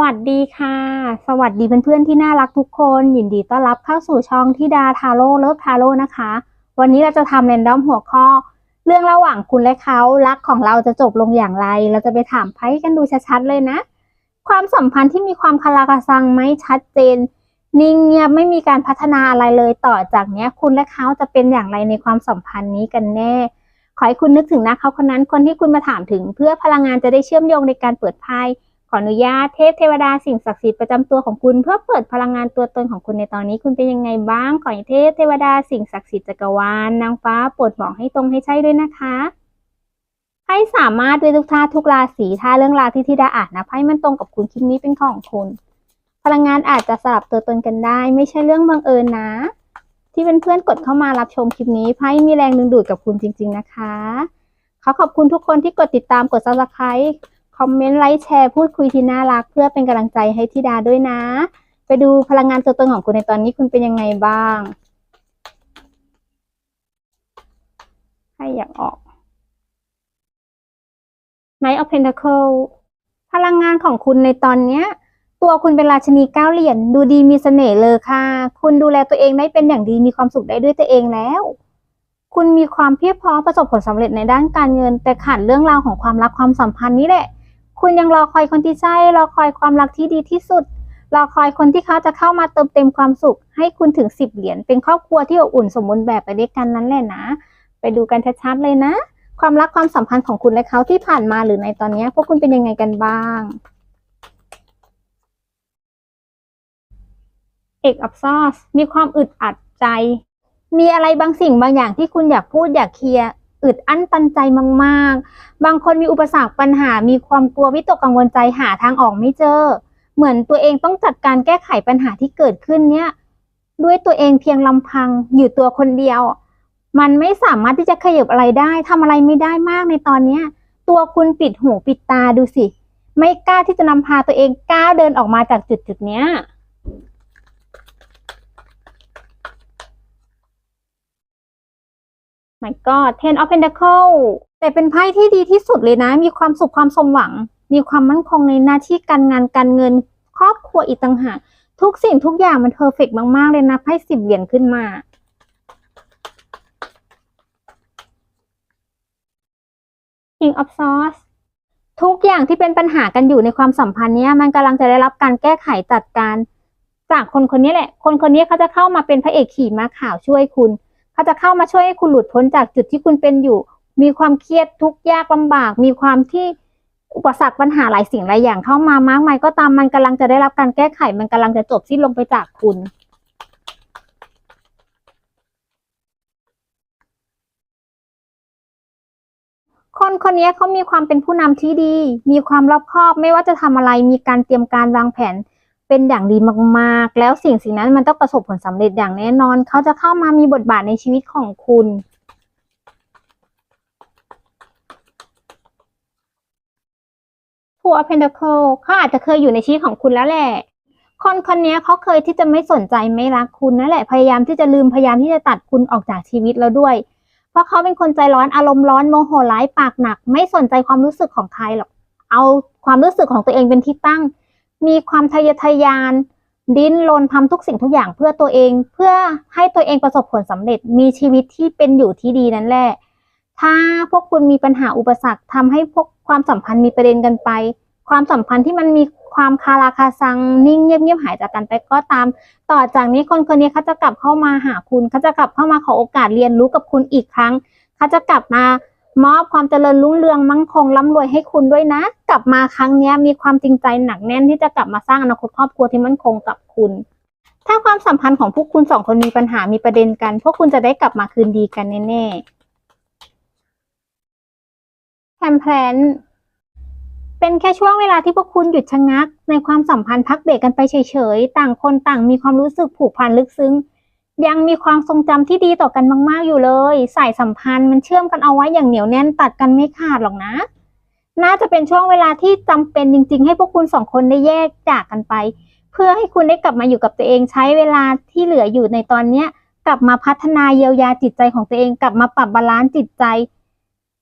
วัสดีค่ะ สวัสดีเพื่อนๆที่น่ารักทุกคน ยินดีต้อนรับเข้าสู่ช่องที่ดาทาโร่เลิฟทาโร่นะคะ วันนี้เราจะทำเรนดอมหัวข้อ เรื่องระหว่างคุณและเขารักของเราจะจบลงอย่างไร เราจะไปถามไพ่กันดูชัดๆเลยนะ ความสัมพันธ์ที่มีความคาราคาซังไหมชัดเจน นิ่งเงียบไม่มีการพัฒนาอะไรเลยต่อจากนี้คุณและเขาจะเป็นอย่างไรในความสัมพันธ์นี้กันแน่ ขอให้คุณนึกถึงนะเขาคนนั้นคนที่คุณมาถามถึง เพื่อพลังงานจะได้เชื่อมโยงในการเปิดไพ่ ออนุญาตเทพเทวดาสิ่งศักดิ์สิทธิ์ประจำตัวของคุณเพื่อเปิดพลังงานตัวตนของคุณในตอนนี้คุณเป็นยังไงบ้าง ขอให้เทพเทวดาสิ่งศักดิ์สิทธิ์จักรวาลนางฟ้าโปรดบอกให้ตรงให้ใช่ด้วยนะคะไพ่สามารถด้วยทุกท่าทุกราศีถ้าเรื่องราวที่ที่ดาอ่านนะไพ่มันตรงกับคุณคลิปนี้เป็นของคุณ พลังงานอาจจะสลับตัวตนกันได้ ไม่ใช่เรื่องบังเอิญนะ ที่เป็นเพื่อนๆกดเข้ามารับชมคลิปนี้ไพ่มีแรงดึงดูดกับคุณจริง ๆนะคะขอขอบคุณทุกคนที่กดติดตามกด subscribe คอมเมนต์ไลค์แชร์พูดคุยที่น่ารัก เพื่อเป็นกำลังใจให้ธิดาด้วยนะ ไปดูพลังงานตัวตนของคุณในตอนนี้คุณเป็นยังไงบ้าง ให้อยากออก Knight of Pentacle พลังงานของคุณในตอนเนี้ย ตัวคุณเป็นราชนีเก้าเหรียญดูดีมีเสน่ห์เลยค่ะ คุณดูแลตัวเองได้เป็นอย่างดีมีความสุขได้ด้วยตัวเองแล้วคุณมีความเพียบพร้อมประสบผลสำเร็จในด้านการเงิน แต่ขาดเรื่องราวของความรักความสัมพันธ์นี้แหละ คุณยังรอคอยคนที่ใช่ รอคอยความรักที่ดีที่สุด รอคอยคนที่เขาจะเข้ามาเติมเต็มความสุข ให้คุณถึงสิบเหรียญ เป็นครอบครัวที่อบอุ่นสมบูรณ์แบบไปด้วยกันนั้นแหละนะ ไปดูกันชัดๆเลยนะ ความรักความสัมพันธ์ของคุณและเขาที่ผ่านมาหรือในตอนนี้พวกคุณเป็นยังไงกันบ้าง เอกอับซอสมีความอึดอัดใจ มีอะไรบางสิ่งบางอย่างที่คุณอยากพูดอยากเคลียร์ อึดอั้นตันใจมากๆ บางคนมีอุปสรรคปัญหา มีความกลัววิตกกังวลใจหาทางออกไม่เจอ เหมือนตัวเองต้องจัดการแก้ไขปัญหาที่เกิดขึ้นเนี้ยด้วยตัวเองเพียงลำพังอยู่ตัวคนเดียว มันไม่สามารถที่จะขยับอะไรได้ทำอะไรไม่ได้มากในตอนเนี้ย ตัวคุณปิดหูปิดตาดูสิ ไม่กล้าที่จะนำพาตัวเองก้าวเดินออกมาจากจุดจุดๆเนี้ย my god ten of pentacle แต่เป็นไพ่ที่ดีที่สุดเลยนะ มีความสุขความสมหวัง มีความมั่นคงในหน้าที่การงานการเงิน ครอบครัวอีกต่างหากทุกสิ่งทุกอย่างมันเพอร์เฟกมาก ๆ เลยนะไพ่สิบเหรียญขึ้นมา King of Swords ทุกอย่างที่เป็นปัญหากันอยู่ในความสัมพันธ์เนี้ยมันกำลังจะได้รับการแก้ไขจัดการ จากคนคนนี้แหละ คนคนนี้เขาจะเข้ามาเป็นพระเอกขี่ม้าขาวช่วยคุณ เขาจะเข้ามาช่วยให้คุณหลุดพ้นจากจุดที่คุณเป็นอยู่ มีความเครียดทุกข์ยากลำบาก มีความที่อุปสรรคปัญหาหลายสิ่งหลายอย่างเข้ามามากมายก็ตามมันกำลังจะได้รับการแก้ไข มันกำลังจะจบสิ้นลงไปจากคุณคนคนนี้เขามีความเป็นผู้นำที่ดี มีความรอบคอบ ไม่ว่าจะทำอะไร มีการเตรียมการวางแผน เป็นอย่างดีมากๆ แล้วสิ่งสิ่งนั้นมันต้องประสบผลสำเร็จอย่างแน่นอน เขาจะเข้ามามีบทบาทในชีวิตของคุณ Two of Pentacles เขาอาจจะเคยอยู่ในชีวิตของคุณแล้วแหละ คนคนนี้เขาเคยที่จะไม่สนใจไม่รักคุณนั่นแหละ พยายามที่จะลืมพยายามที่จะตัดคุณออกจากชีวิตแล้วด้วย เพราะเขาเป็นคนใจร้อนอารมณ์ร้อนโมโหร้ายปากหนัก ไม่สนใจความรู้สึกของใครหรอก เอาความรู้สึกของตัวเองเป็นที่ตั้ง มีความทะเยอทะยาน ดิ้นรนทำทุกสิ่งทุกอย่างเพื่อตัวเอง เพื่อให้ตัวเองประสบผลสำเร็จ มีชีวิตที่เป็นอยู่ที่ดีนั่นแหละ ถ้าพวกคุณมีปัญหาอุปสรรคทำให้พวกความสัมพันธ์มีประเด็นกันไป ความสัมพันธ์ที่มันมีความคาราคาซังนิ่งเงียบๆหายจากกันไปก็ตาม ต่อจากนี้คนคนนี้เขาจะกลับเข้ามาหาคุณเขาจะกลับเข้ามาขอโอกาสเรียนรู้กับคุณอีกครั้งเขาจะกลับมา มอบความเจริญรุ่งเรืองมั่งคงร่ำรวยให้คุณด้วยนะ กลับมาครั้งนี้มีความจริงใจหนักแน่นที่จะกลับมาสร้างอนาคตครอบครัวที่มั่นคงกับคุณ ถ้าความสัมพันธ์ของพวกคุณสองคนมีปัญหามีประเด็นกัน พวกคุณจะได้กลับมาคืนดีกันแน่ๆแพมแพลนเป็นแค่ช่วงเวลาที่พวกคุณหยุดชะงัก ในความสัมพันธ์พักเบรกกันไปเฉยๆ ต่างคนต่างมีความรู้สึกผูกพันลึกซึ้ง ยังมีความทรงจำที่ดีต่อกันมาก ๆ อยู่เลย สายสัมพันธ์มันเชื่อมกันเอาไว้อย่างเหนียวแน่นตัดกันไม่ขาดหรอกนะ น่าจะเป็นช่วงเวลาที่จำเป็นจริง ๆ ให้พวกคุณสองคนได้แยกจากกันไป เพื่อให้คุณได้กลับมาอยู่กับตัวเองใช้เวลาที่เหลืออยู่ในตอนเนี้ย กลับมาพัฒนาเยียวยาจิตใจของตัวเอง กลับมาปรับบาลานซ์จิตใจ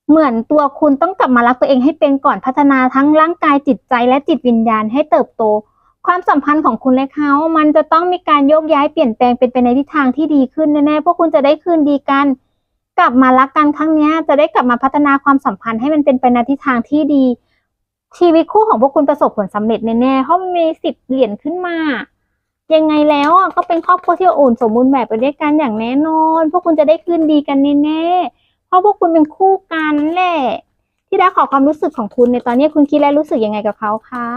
เหมือนตัวคุณต้องกลับมารักตัวเองให้เป็นก่อนพัฒนาทั้งร่างกายจิตใจและจิตวิญญาณให้เติบโต ความสัมพันธ์ของคุณและเขา มันจะต้องมีการโยกย้ายเปลี่ยนแปลงเป็นไปในทิศทางที่ดีขึ้นแน่ๆ พวกคุณจะได้คืนดีกัน กลับมารักกันครั้งนี้จะได้กลับมาพัฒนาความสัมพันธ์ให้มันเป็นไปในทิศทางที่ดี ชีวิตคู่ของพวกคุณประสบผลสำเร็จแน่ๆ เพราะมันมีสิบเหรียญขึ้นมา ยังไงแล้วก็เป็นครอบครัวที่อบอุ่นสมบูรณ์แบบไปด้วยกันอย่างแน่นอน พวกคุณจะได้คืนดีกันแน่ๆ เพราะพวกคุณเป็นคู่กันแหละ ที่ได้ขอความรู้สึกของคุณในตอนนี้คุณคิดและรู้สึกยังไงกับเขาคะ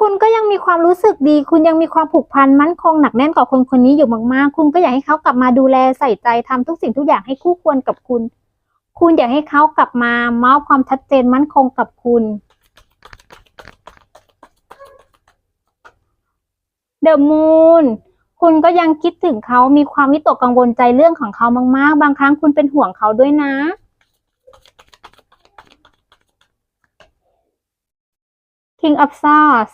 คุณก็ยังมีความรู้สึกดี คุณยังมีความผูกพันมั่นคงหนักแน่นกับคนคนนี้อยู่มากๆ คุณก็อยากให้เขากลับมาดูแลใส่ใจทำทุกสิ่งทุกอย่างให้คู่ควรกับคุณ คุณอยากให้เขากลับมามอบความชัดเจนมั่นคงกับคุณเดอะมูนคุณก็ยังคิดถึงเขามีความวิตกกังวลใจเรื่องของเขามาก ๆ บางครั้งคุณเป็นห่วงเขาด้วยนะ King of Swords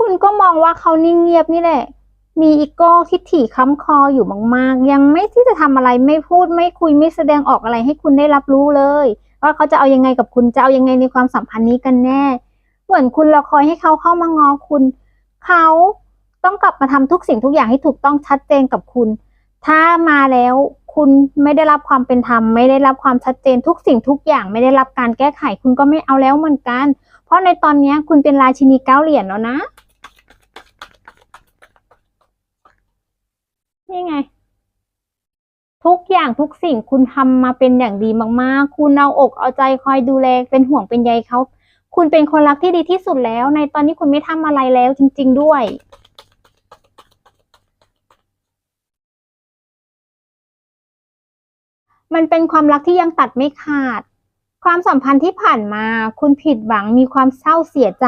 คุณก็มองว่าเขานิ่งเงียบนี่แหละ มีอีโก้ทิฐิค้ำคออยู่มากๆ ยังไม่ที่จะทำอะไรไม่พูดไม่คุยไม่แสดงออกอะไรให้คุณได้รับรู้เลย ว่าเขาจะเอายังไงกับคุณจะเอายังไงในความสัมพันธ์นี้กันแน่ เหมือนคุณรอคอยให้เขาเข้ามางอคุณ เขาต้องกลับมาทำทุกสิ่งทุกอย่างให้ถูกต้องชัดเจนกับคุณ ถ้ามาแล้วคุณไม่ได้รับความเป็นธรรมไม่ได้รับความชัดเจนทุกสิ่งทุกอย่างไม่ได้รับการแก้ไข คุณก็ไม่เอาแล้วเหมือนกัน เพราะในตอนนี้คุณเป็นราชินีเก้าเหรียญแล้วนะ นี่ไง ทุกอย่างทุกสิ่งคุณทำมาเป็นอย่างดีมากๆ คุณเอาอกเอาใจคอยดูแลเป็นห่วงเป็นใยเขา คุณเป็นคนรักที่ดีที่สุดแล้ว ในตอนนี้คุณไม่ทำอะไรแล้วจริง ๆด้วยมันเป็นความรักที่ยังตัดไม่ขาด ความสัมพันธ์ที่ผ่านมา คุณผิดหวังมีความเศร้าเสียใจ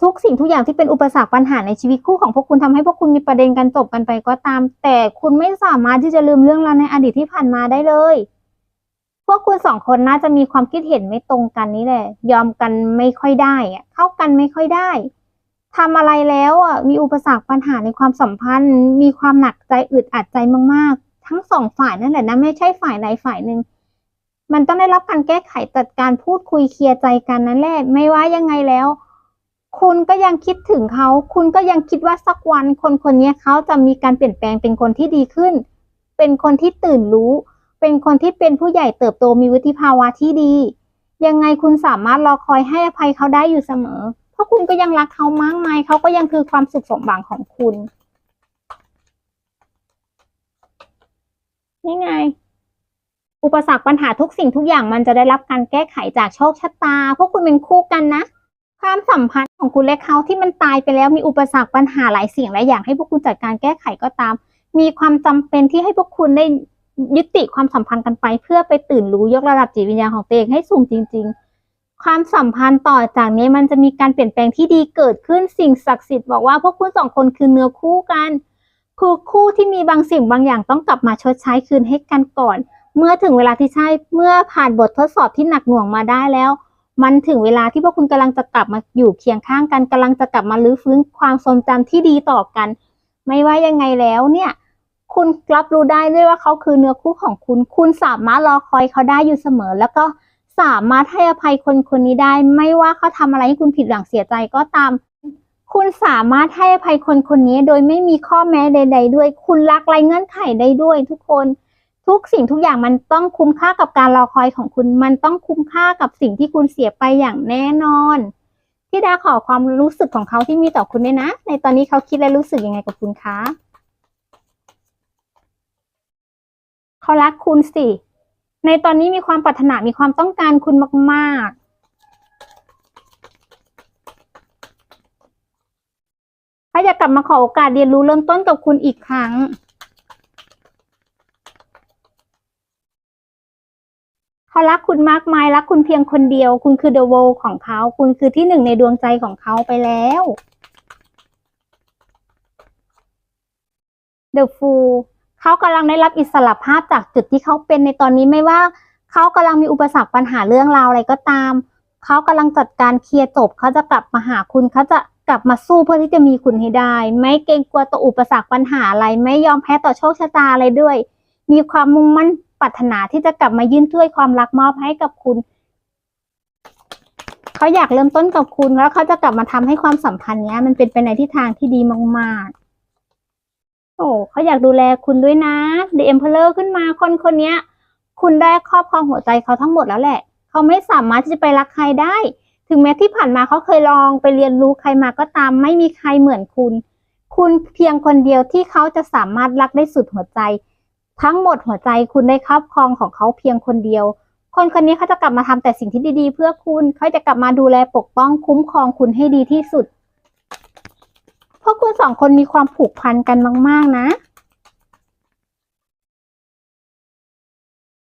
ทุกสิ่งทุกอย่างที่เป็นอุปสรรคปัญหาในชีวิตคู่ของพวกคุณทำให้พวกคุณมีประเด็นกันจบกันไปก็ตาม แต่คุณไม่สามารถที่จะลืมเรื่องราวในอดีตที่ผ่านมาได้เลย พวกคุณสองคนน่าจะมีความคิดเห็นไม่ตรงกันนี่แหละ ยอมกันไม่ค่อยได้อะเข้ากันไม่ค่อยได้ทำอะไรแล้วอะมีอุปสรรคปัญหาในความสัมพันธ์ มีความหนักใจอึดอัดใจมากๆ ทั้งสองฝ่ายนั่นแหละนะไม่ใช่ฝ่ายใดฝ่ายหนึ่งมันต้องได้รับการแก้ไขจัดการพูดคุยเคลียร์ใจกันนั่นแหละไม่ว่ายังไงแล้ว คุณก็ยังคิดถึงเขา คุณก็ยังคิดว่าสักวันคนคนนี้เขาจะมีการเปลี่ยนแปลงเป็นคนที่ดีขึ้น เป็นคนที่ตื่นรู้ เป็นคนที่เป็นผู้ใหญ่เติบโตมีวุฒิภาวะที่ดี ยังไงคุณสามารถรอคอยให้อภัยเขาได้อยู่เสมอ เพราะคุณก็ยังรักเขามากมายเขาก็ยังคือความสุขสมหวังของคุณ นี่ไง อุปสรรคปัญหาทุกสิ่งทุกอย่างมันจะได้รับการแก้ไขจากโชคชะตา พวกคุณเป็นคู่กันนะ ความสัมพันธ์ของคุณและเขาที่มันตายไปแล้วมีอุปสรรคปัญหาหลายสิ่งหลายอย่างให้พวกคุณจัดการแก้ไขก็ตาม มีความจำเป็นที่ให้พวกคุณได้ยุติความสัมพันธ์กันไป เพื่อไปตื่นรู้ยกระดับจิตวิญญาณของตัวเองให้สูงจริง ๆ ความสัมพันธ์ต่อจากนี้มันจะมีการเปลี่ยนแปลงที่ดีเกิดขึ้นสิ่งศักดิ์สิทธิ์บอกว่าพวกคุณสองคนคือเนื้อคู่กันคือคู่ที่มีบางสิ่งบางอย่างต้องกลับมาชดใช้คืนให้กันก่อน เมื่อถึงเวลาที่ใช่เมื่อผ่านบททดสอบที่หนักหน่วงมาได้แล้ว มันถึงเวลาที่พวกคุณกำลังจะกลับมาอยู่เคียงข้างกันกำลังจะกลับมาลื้อฟื้นความทรงจำที่ดีต่อกัน ไม่ว่ายังไงแล้วเนี่ย คุณรับรู้ได้ด้วยว่าเขาคือเนื้อคู่ของคุณ คุณสามารถรอคอยเขาได้อยู่เสมอ แล้วก็สามารถให้อภัยคนคนนี้ได้ ไม่ว่าเขาทำอะไรให้คุณผิดหวังเสียใจก็ตาม คุณสามารถให้อภัยคนคนนี้ โดยไม่มีข้อแม้ใด ๆ ด้วย คุณรักไรเงื่อนไขได้ด้วยทุกคน ทุกสิ่งทุกอย่างมันต้องคุ้มค่ากับการรอคอยของคุณ มันต้องคุ้มค่ากับสิ่งที่คุณเสียไปอย่างแน่นอนที่ดาขอความรู้สึกของเขาที่มีต่อคุณเนี่ยนะ ในตอนนี้เขาคิดและรู้สึกยังไงกับคุณคะเขารักคุณสิ ในตอนนี้มีความปรารถนา มีความต้องการคุณมาก ๆ เขาอยากกลับมาขอโอกาสเรียนรู้เริ่มต้นกับคุณอีกครั้ง เขารักคุณมากมายรักคุณเพียงคนเดียว คุณคือเดอะโวของเขา คุณคือที่หนึ่งในดวงใจของเขาไปแล้วเดอะฟูเขากำลังได้รับอิสระภาพจากจุดที่เขาเป็นในตอนนี้ไม่ว่า เขากำลังมีอุปสรรคปัญหาเรื่องราวอะไรก็ตาม เขากำลังจัดการเคลียร์จบ เขาจะกลับมาหาคุณเขาจะกลับมาสู้เพื่อที่จะมีคุณให้ได้ ไม่เกรงกลัวต่ออุปสรรคปัญหาอะไร ไม่ยอมแพ้ต่อโชคชะตาอะไรด้วย มีความมุ่งมั่น ปรารถนาที่จะกลับมายื่นถ้วยความรักมอบให้กับคุณ เขาอยากเริ่มต้นกับคุณแล้วเขาจะกลับมาทำให้ความสัมพันธ์เนี้ย มันเป็นไปในทิศทางที่ดีมากๆ โอ้เขาอยากดูแลคุณด้วยนะ The Emperor ขึ้นมาคนคนนี้คุณได้ครอบครองหัวใจเขาทั้งหมดแล้วแหละ เขาไม่สามารถที่จะไปรักใครได้ ถึงแม้ที่ผ่านมาเขาเคยลองไปเรียนรู้ใครมาก็ตาม ไม่มีใครเหมือนคุณ คุณเพียงคนเดียวที่เขาจะสามารถรักได้สุดหัวใจ ทั้งหมดหัวใจคุณได้ครอบครองของเขาเพียงคนเดียว คนคนนี้เขาจะกลับมาทำแต่สิ่งที่ดีๆ เพื่อคุณเขาจะกลับมาดูแลปกป้องคุ้มครองคุณให้ดีที่สุด เพราะคุณสองคนมีความผูกพันกันมาก ๆ นะ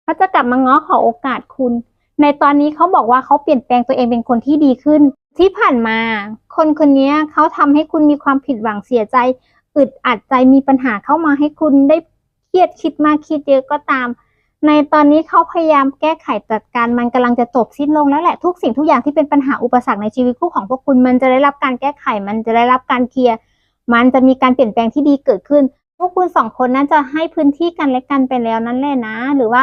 เขาจะกลับมาง้อขอโอกาสคุณ ในตอนนี้เขาบอกว่าเขาเปลี่ยนแปลงตัวเองเป็นคนที่ดีขึ้น ที่ผ่านมา คนคนนี้เขาทำให้คุณมีความผิดหวังเสียใจอึดอัดใจมีปัญหาเข้ามาให้คุณได้ รียดคิดมากคิดเยอะก็ตาม ในตอนนี้เขาพยายามแก้ไขจัดการมันกำลังจะจบสิ้นลงแล้วแหละทุกสิ่งทุกอย่างที่เป็นปัญหาอุปสรรคในชีวิตคู่ของพวกคุณมันจะได้รับการแก้ไข มันจะได้รับการเคลียร์มันจะมีการเปลี่ยนแปลงที่ดีเกิดขึ้น พวกคุณสองคนน่าจะให้พื้นที่กันและกันไปแล้วนั่นแหละนะ หรือว่า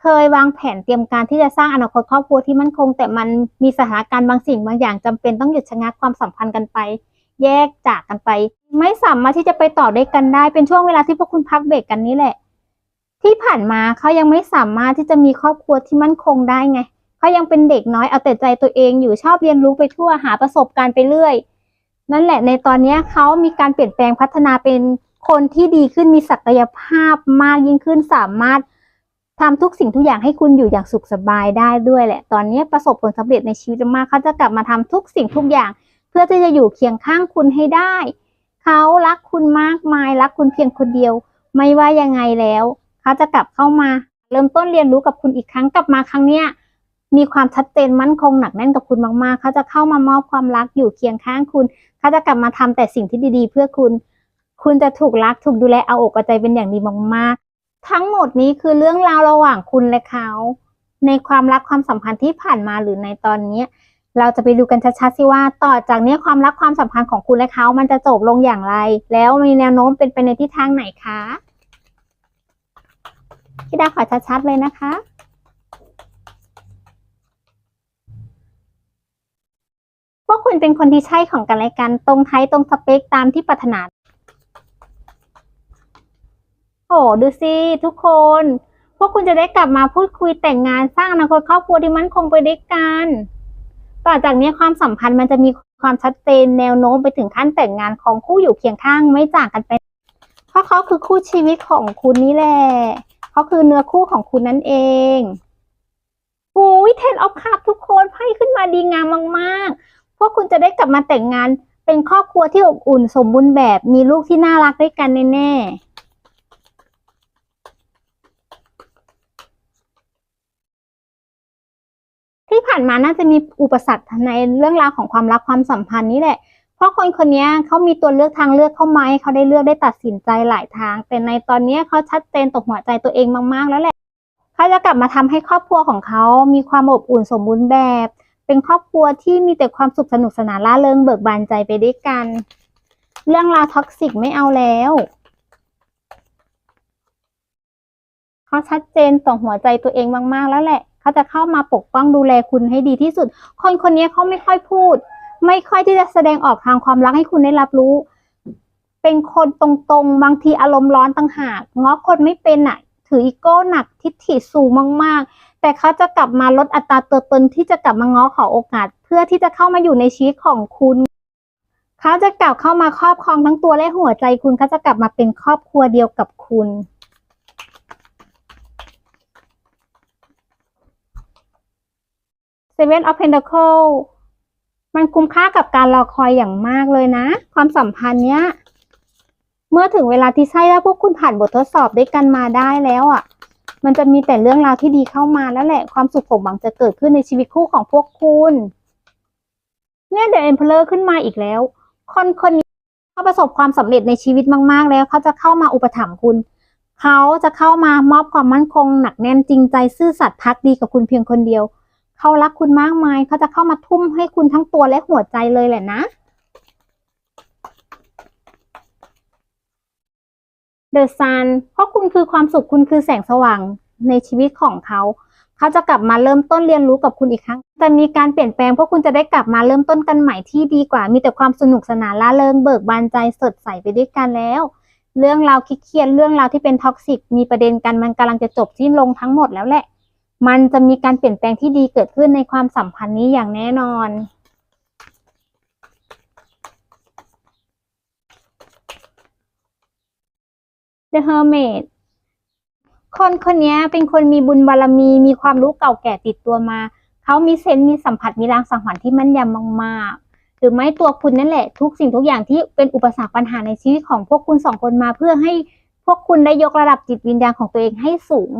เคยวางแผนเตรียมการที่จะสร้างอนาคตครอบครัวที่มั่นคง แต่มันมีสถานการณ์บางสิ่งบางอย่างจำเป็นต้องหยุดชะงักความสัมพันธ์กันไป แยกจากกันไป ไม่สามารถที่จะไปต่อด้วยกันได้ เป็นช่วงเวลาที่พวกคุณพักเบรกกันนี้แหละ ที่ผ่านมาเขายังไม่สามารถที่จะมีครอบครัวที่มั่นคงได้ไงเขายังเป็นเด็กน้อยเอาแต่ใจตัวเองอยู่ชอบเรียนรู้ไปทั่วหาประสบการณ์ไปเรื่อย นั่นแหละในตอนนี้เขามีการเปลี่ยนแปลงพัฒนาเป็นคนที่ดีขึ้นมีศักยภาพมากยิ่งขึ้นสามารถทำทุกสิ่งทุกอย่างให้คุณอยู่อย่างสุขสบายได้ด้วยแหละ ตอนนี้ประสบผลสำเร็จในชีวิตมากเขาจะกลับมาทำทุกสิ่งทุกอย่าง เพื่อที่จะอยู่เคียงข้างคุณให้ได้ เขารักคุณมากมาย รักคุณเพียงคนเดียว ไม่ว่ายังไงแล้ว เขาจะกลับเข้ามา เริ่มต้นเรียนรู้กับคุณอีกครั้งกลับมาครั้งเนี้ยมีความชัดเจนมั่นคงหนักแน่นกับคุณมากๆ เขาจะเข้ามามอบความรักอยู่เคียงข้างคุณ เขาจะกลับมาทำแต่สิ่งที่ดีๆ เพื่อคุณ คุณจะถูกรักถูกดูแลเอาอกเอาใจเป็นอย่างดีมากๆ ทั้งหมดนี้คือเรื่องราวระหว่างคุณและเขา ในความรักความสัมพันธ์ที่ผ่านมาหรือในตอนนี้ เราจะไปดูกันชัดๆสิว่าต่อจากนี้ความรักความสัมพันธ์ของคุณและเขา มันจะจบลงอย่างไร แล้วมีแนวโน้มเป็นไปในทิศทางไหนคะพี่ดาขอชัดๆเลยนะคะพวกคุณเป็นคนที่ใช่ของกันและกันตรงไทยตรงสเปคตามที่ปรารถนา โอ้ดูสิทุกคน พวกคุณจะได้กลับมาพูดคุยแต่งงานสร้างอนาคตครอบครัวที่มั่นคงไปด้วยกัน ต่อจากนี้ความสัมพันธ์มันจะมีความชัดเจนแนวโน้มไปถึงขั้นแต่งงานของคู่อยู่เคียงข้างไม่จากกันไป เพราะเขาคือคู่ชีวิตของคุณนี่แหละเขาคือเนื้อคู่ของคุณนั่นเองโอ้ยเทนออฟคัพทุกคนไพ่ขึ้นมาดีงามมากๆ พวกคุณจะได้กลับมาแต่งงานเป็นครอบครัวที่อบอุ่นสมบูรณ์แบบมีลูกที่น่ารักด้วยกันแน่ๆ ที่ผ่านมาน่าจะมีอุปสรรคในเรื่องราวของความรักความสัมพันธ์นี่แหละ เพราะคนคนนี้เขามีตัวเลือกทางเลือกเข้ามาให้เขาได้เลือกได้ตัดสินใจหลายทาง แต่ในตอนนี้เขาชัดเจนตกหัวใจตัวเองมากๆแล้วแหละเขาจะกลับมาทำให้ครอบครัวของเขา มีความอบอุ่นสมบูรณ์แบบ เป็นครอบครัวที่มีแต่ความสุขสนุกสนานร่าเริงเบิกบานใจไปด้วยกัน เรื่องราวท็อกซิกไม่เอาแล้วเขาชัดเจนต่อหัวใจตัวเองมากๆแล้วแหละ เขาจะเข้ามาปกป้องดูแลคุณให้ดีที่สุด คนคนนี้เขาไม่ค่อยพูด ไม่ค่อยที่จะแสดงออกทางความรักให้คุณได้รับรู้ เป็นคนตรงๆ บางทีอารมณ์ร้อนต่างหากง้อคนไม่เป็นอะ ถืออีโก้หนักทิฐิสูงมากๆ แต่เขาจะกลับมาลดอัตราตัวตนที่จะกลับมาง้อขอโอกาส เพื่อที่จะเข้ามาอยู่ในชีวิตของคุณเขาจะกลับเข้ามาครอบครองทั้งตัวและหัวใจคุณเขาจะกลับมาเป็นครอบครัวเดียวกับคุณ Seven of Pentacles มันคุ้มค่ากับการรอคอยอย่างมากเลยนะ ความสัมพันธ์เนี้ย เมื่อถึงเวลาที่ใช่แล้วพวกคุณผ่านบททดสอบด้วยกันมาได้แล้วอะ มันจะมีแต่เรื่องราวที่ดีเข้ามาแล้วแหละ ความสุขสมหวังจะเกิดขึ้นในชีวิตคู่ของพวกคุณเนี่ยเดอะเอ็มเพลอร์ขึ้นมาอีกแล้ว คนคนนี้เขาประสบความสำเร็จในชีวิตมาก ๆ แล้วเขาจะเข้ามาอุปถัมภ์คุณ เขาจะเข้ามามอบความมั่นคง หนักแน่นจริงใจซื่อสัตย์พักดีกับคุณเพียงคนเดียว เขารักคุณมากมายเขาจะเข้ามาทุ่มให้คุณทั้งตัวและหัวใจเลยแหละนะ The Sun เพราะคุณคือความสุขคุณคือแสงสว่างในชีวิตของเขาเขาจะกลับมาเริ่มต้นเรียนรู้กับคุณอีกครั้งจะมีการเปลี่ยนแปลงเพราะคุณจะได้กลับมาเริ่มต้นกันใหม่ที่ดีกว่า มีแต่ความสนุกสนานล่าเริงเบิกบานใจสดใสไปด้วยกันแล้ว เรื่องราวคิดเครียดเรื่องราวที่เป็นท็อกซิกมีประเด็นกันมันกำลังจะจบสิ้นลงทั้งหมดแล้วแหละ มันจะมีการเปลี่ยนแปลงที่ดีเกิดขึ้นในความสัมพันธ์นี้อย่างแน่นอน The Hermit คนคนนี้เป็นคนมีบุญบารมี มีความรู้เก่าแก่ติดตัวมา เขามีเซนส์มีสัมผัสมีรางสังหรณ์ที่มั่นยำมากๆ หรือไม่ตัวคุณนั่นแหละ ทุกสิ่งทุกอย่างที่เป็นอุปสรรคปัญหาในชีวิตของพวกคุณสองคนมาเพื่อให้พวกคุณได้ยกระดับจิตวิญญาณของตัวเองให้สูง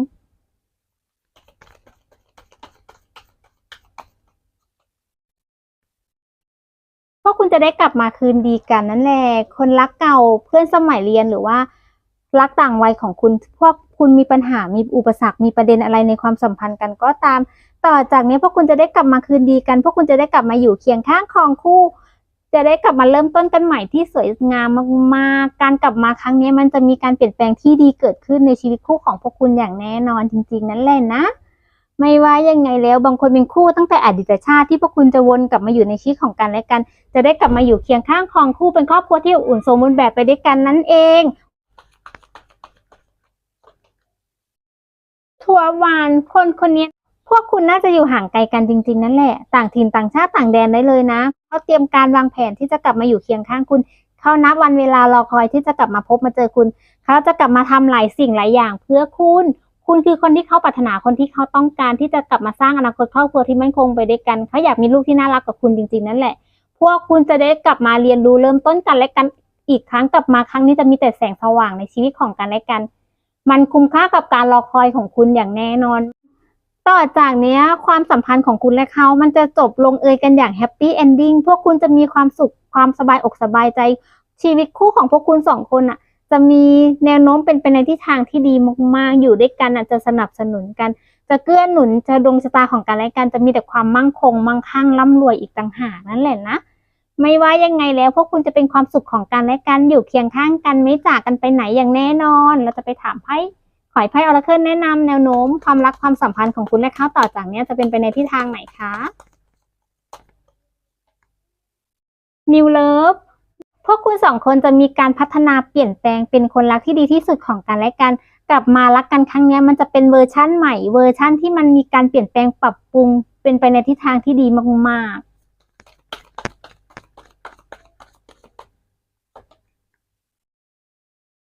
กคุณจะได้กลับมาคืนดีกันนั่นแหละ คนรักเก่าเพื่อนสมัยเรียนหรือว่า รักต่างวัยของคุณพวกคุณมีปัญหามีอุปสรรคมีประเด็นอะไรในความสัมพันธ์กันก็ตาม ต่อจากนี้พวกคุณจะได้กลับมาคืนดีกัน พวกคุณจะได้กลับมาอยู่เคียงข้างครองคู่ จะได้กลับมาเริ่มต้นกันใหม่ที่สวยงามมากๆ การกลับมาครั้งนี้มันจะมีการเปลี่ยนแปลงที่ดีเกิดขึ้นในชีวิตคู่ของพวกคุณอย่างแน่นอนจริง ๆ นั่นแหละนะ ไม่ว่ายังไงแล้วบางคนเป็นคู่ตั้งแต่อดีตชาติที่พวกคุณจะวนกลับมาอยู่ในชีวิตของกันและกัน จะได้กลับมาอยู่เคียงข้างครองคู่เป็นครอบครัวที่อบอุ่นสมบูรณ์แบบไปด้วยกันนั่นเองทัววานคนคนนี้พวกคุณน่าจะอยู่ห่างไกลกันจริง ๆ นั่นแหละ ต่างถิ่นต่างชาติต่างแดนได้เลยนะเขาเตรียมการวางแผนที่จะกลับมาอยู่เคียงข้างคุณเขานับวันเวลารอคอยที่จะกลับมาพบมาเจอคุณเขาจะกลับมาทำหลายสิ่งหลายอย่างเพื่อคุณ คุณคือคนที่เขาปรารถนาคนที่เขาต้องการที่จะกลับมาสร้างอนาคตครอบครัวที่มั่นคงไปด้วยกันเขาอยากมีลูกที่น่ารักกับคุณจริงๆนั่นแหละ พวกคุณจะได้กลับมาเรียนรู้เริ่มต้นกันและกันอีกครั้งกลับมาครั้งนี้จะมีแต่แสงสว่างในชีวิตของกันและกัน มันคุ้มค่ากับการรอคอยของคุณอย่างแน่นอน ต่อจากนี้ความสัมพันธ์ของคุณและเขา มันจะจบลงเอยกันอย่างแฮปปี้เอนดิ้งพวกคุณจะมีความสุขความสบายอกสบายใจชีวิตคู่ของพวกคุณสองคนอะ จะมีแนวโน้มเป็นไปในทิศทางที่ดีมากๆ อยู่ด้วยกันอะจะสนับสนุนกัน จะเกื้อหนุนจะดวงชะตาของกันและกันจะมีแต่ความมั่งคง มั่งคั่งร่ำรวยอีกต่างหากนั่นแหละนะ ไม่ว่ายังไงแล้วพวกคุณจะเป็นความสุขของกันและกันอยู่เคียงข้างกันไม่จากกันไปไหนอย่างแน่นอน เราจะไปถามไพ่ขอยไพ่ออราเคิลแนะนำแนวโน้มความรักความสัมพันธ์ของคุณและเขาต่อจากนี้จะเป็นไปในทิศทางไหนคะ New Love วกคุณสองคนจะมีการพัฒนาเปลี่ยนแปลงเป็นคนรักที่ดีที่สุดของกันและกัน กลับมารักกันครั้งนี้มันจะเป็นเวอร์ชั่นใหม่เวอร์ชั่นที่มันมีการเปลี่ยนแปลงปรับปรุง เป็นไปในทิศทางที่ดีมากๆ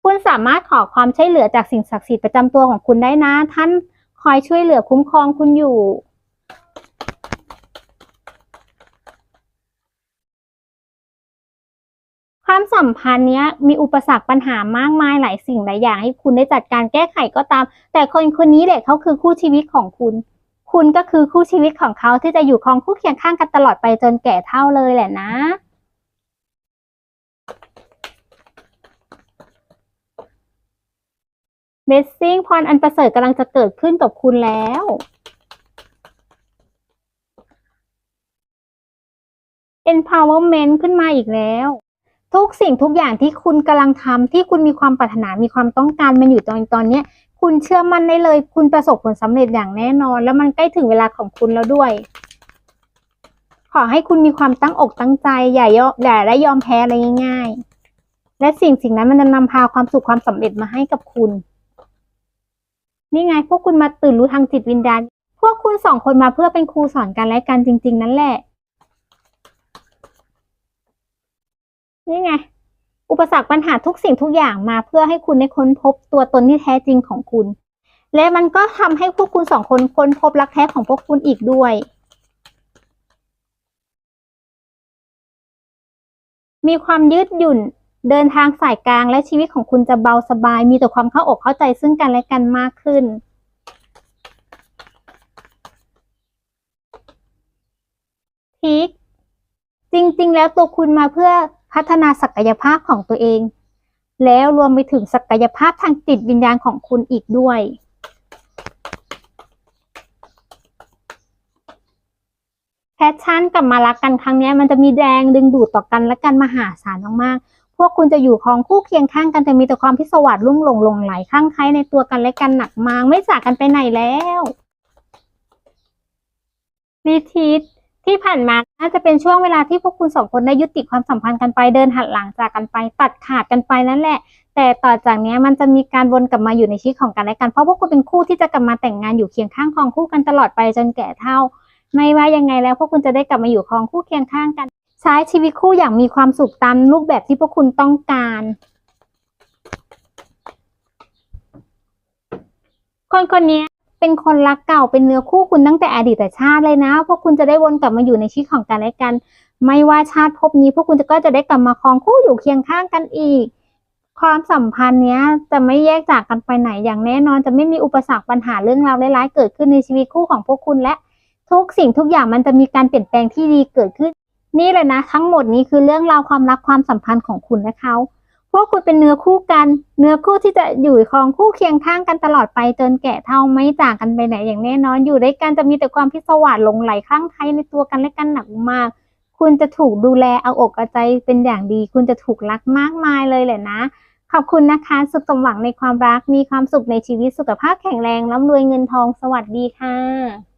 คุณสามารถขอความช่วยเหลือจากสิ่งศักดิ์สิทธิ์ประจำตัวของคุณได้นะ ท่านคอยช่วยเหลือคุ้มครองคุณอยู่ ความสัมพันธ์เนี้ยมีอุปสรรคปัญหามากมายหลายสิ่งหลายอย่างให้คุณได้จัดการแก้ไขก็ตาม แต่คนคนนี้แหละเขาคือคู่ชีวิตของคุณ คุณก็คือคู่ชีวิตของเขาที่จะอยู่ครองคู่เคียงข้างกันตลอดไปจนแก่เฒ่าเลยแหละนะเบสซิ่งพรอันประเสริฐกำลังจะเกิดขึ้นกับคุณแล้วเ empowerment ขึ้นมาอีกแล้ว ทุกสิ่งทุกอย่างที่คุณกำลังทำที่คุณมีความปรารถนามีความต้องการมันอยู่ตอนตอนเนี้ยคุณเชื่อมั่นได้เลย คุณประสบผลสำเร็จอย่างแน่นอน แล้วมันใกล้ถึงเวลาของคุณแล้วด้วย ขอให้คุณมีความตั้งอกตั้งใจอย่ายอมอย่าได้ยอมแพ้อะไรง่าย ๆ และสิ่งสิ่งนั้นมันจะนำพาความสุขความสำเร็จมาให้กับคุณ นี่ไงพวกคุณมาตื่นรู้ทางจิตวิญญาณพวกคุณสองคนมาเพื่อเป็นครูสอนกันและกันจริง ๆ นั่นแหละ นี่ไง อุปสรรคปัญหาทุกสิ่งทุกอย่างมาเพื่อให้คุณได้ค้นพบตัวตนที่แท้จริงของคุณ และมันก็ทำให้พวกคุณสองคนค้นพบรักแท้ของพวกคุณอีกด้วย มีความยืดหยุ่นเดินทางสายกลางและชีวิตของคุณจะเบาสบาย มีแต่ความเข้าอกเข้าใจซึ่งกันและกันมากขึ้น พีคจริงๆ แล้วตัวคุณมาเพื่อ พัฒนาศักยภาพของตัวเอง แล้วรวมไปถึงศักยภาพทางจิตวิญญาณของคุณอีกด้วย แพชชั่นกลับมารักกันครั้งนี้มันจะมีแรงดึงดูดต่อกันและกันมหาศาลมากๆ พวกคุณจะอยู่ครองคู่เคียงข้างกันแต่มีแต่ความพิศวาสลุ่งหลงหลงไหลข้างใครในตัวกันและกันหนักมากไม่จากกันไปไหนแล้วรีทีท ที่ผ่านมาน่าจะเป็นช่วงเวลาที่พวกคุณสองคนได้ยุติความสัมพันธ์กันไปเดินหันหลังจากกันไป ตัดขาดกันไปนั่นแหละ แต่ต่อจากนี้มันจะมีการวนกลับมาอยู่ในชีวิตของกันและกันเพราะพวกคุณเป็นคู่ที่จะกลับมาแต่งงานอยู่เคียงข้างครองคู่กันตลอดไปจนแก่เฒ่า ไม่ว่ายังไงแล้วพวกคุณจะได้กลับมาอยู่ครองคู่เคียงข้างกัน ใช้ชีวิตคู่อย่างมีความสุขตามรูปแบบที่พวกคุณต้องการคนคนนี้ เป็นคนรักเก่าเป็นเนื้อคู่คุณตั้งแต่อดีตชาติเลยนะ พวกคุณจะได้วนกลับมาอยู่ในชีวิตของกันและกัน ไม่ว่าชาติภพนี้ พวกคุณก็จะได้กลับมาครองคู่อยู่เคียงข้างกันอีก ความสัมพันธ์เนี้ยจะไม่แยกจากกันไปไหนอย่างแน่นอน จะไม่มีอุปสรรคปัญหาเรื่องราวร้ายๆเกิดขึ้นในชีวิตคู่ของพวกคุณและทุกสิ่งทุกอย่างมันจะมีการเปลี่ยนแปลงที่ดีเกิดขึ้น นี่แหละนะ ทั้งหมดนี้คือเรื่องราวความรักความสัมพันธ์ของคุณและเขา วกคุณเป็นเนื้อคู่กัน เนื้อคู่ที่จะอยู่ครองคู่เคียงข้างกันตลอดไปจนแก่เท่าไม่จากกันไปไหนอย่างแน่นอน อยู่ด้วยกันจะมีแต่ความพิศวาสหลงไหลคลั่งไคล้ในตัวกันและกันหนักมาก คุณจะถูกดูแลเอาอกเอาใจเป็นอย่างดี คุณจะถูกรักมากมายเลยแหละนะ ขอบคุณนะคะ สุขสมหวังในความรัก มีความสุขในชีวิตสุขภาพแข็งแรงร่ำรวยเงินทองสวัสดีค่ะ